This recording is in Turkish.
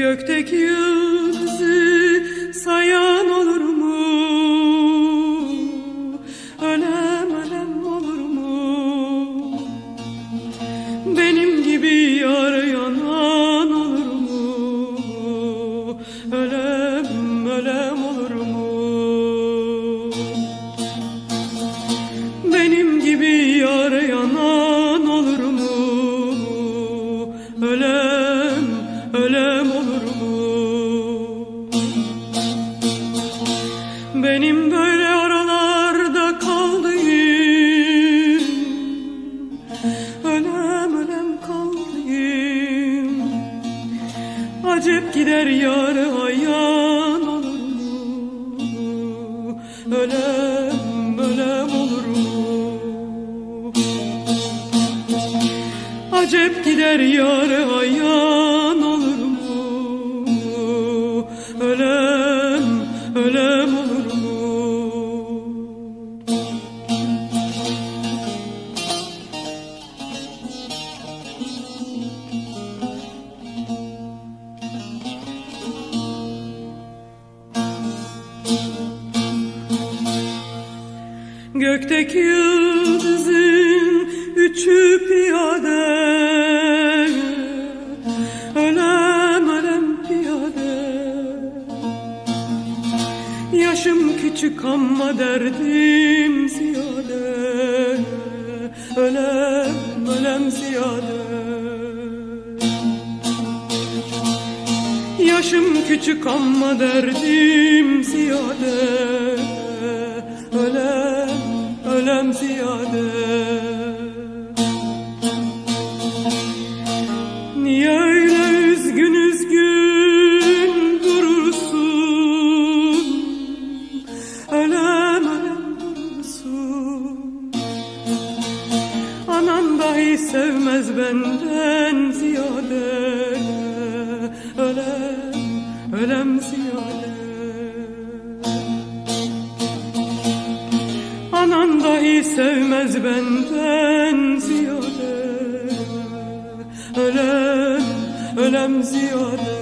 Gökteki yıldızı sayan olur mu? Ölem ölem olur mu? Benim gibi yar Acep gider yar ayan olur mu? Ölem, ölem olur mu? Acep gider yar ayan Gökteki yıldızın üçü piyade. Ölem ölem piyade. Yaşım küçük ama derdim ziyade. Ölem ölem ziyade. Yaşım küçük ama derdim ziyade sevmez benden ziyade. Ölem, ölem ziyade. Anan dahi sevmez benden ziyade. Ölem, ölem ziyade